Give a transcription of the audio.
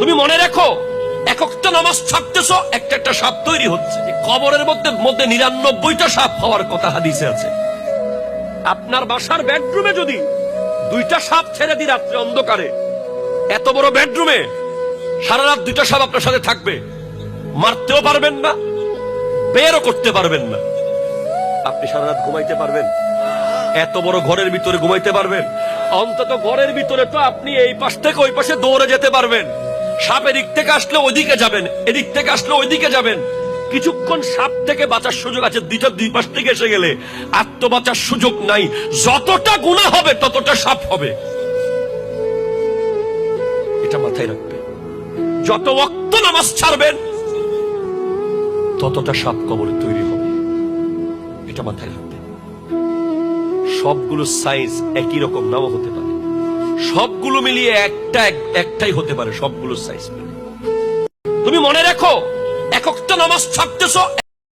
তুমি মনে রেখো এক একটা নামাজ ছাড়তেছ, একটা একটা সাপ তৈরি হচ্ছে। কবরের মধ্যে মধ্যে নিরানব্বইটা সাপ হওয়ার কথা হাদিসে আছে। আপনার বাসার বেডরুমে যদি দুইটা সাপ ছেড়ে দিই রাত্রে অন্ধকারে, এত বড় বেডরুমে সারা রাত দুইটা সাপ আপনার সাথে থাকবে, মারতেও পারবেন না, বেরও করতে পারবেন না। আপনি সারা রাত ঘুমাইতে পারবেন, এত বড় ঘরের ভিতরে ঘুমাইতে পারবেন, অন্তত ঘরের ভিতরে তো আপনি এই পাশ থেকে ওই পাশে দৌড়ে যেতে পারবেন। সাপ এদিক থেকে আসলে ওইদিকে যাবেন, এদিক থেকে আসলে ওইদিকে যাবেন। কিছুক্ষণ সাপ থেকে বাঁচার সুযোগ আছে দুইটা দুই পাশ থেকে এসে গেলে। আত্মবাঁচার সুযোগ নাই, যতটা গুণা হবে, ততটা সাপ হবে। এটা মাথায় রাখবে যত অক্ত নামাজ ছাড়বেন, ততটা সাপ কবরে তৈরি হবে। এটা মাথায় রাখবে সবগুলো সাইজ একই রকম, নাও হতে পারে। সবগুলো মিলিয়ে একটা এক- একটাই হতে পারে সবগুলো সাইজ তুমি মনে রাখো, এককটা নামাজ ছাড়তেছ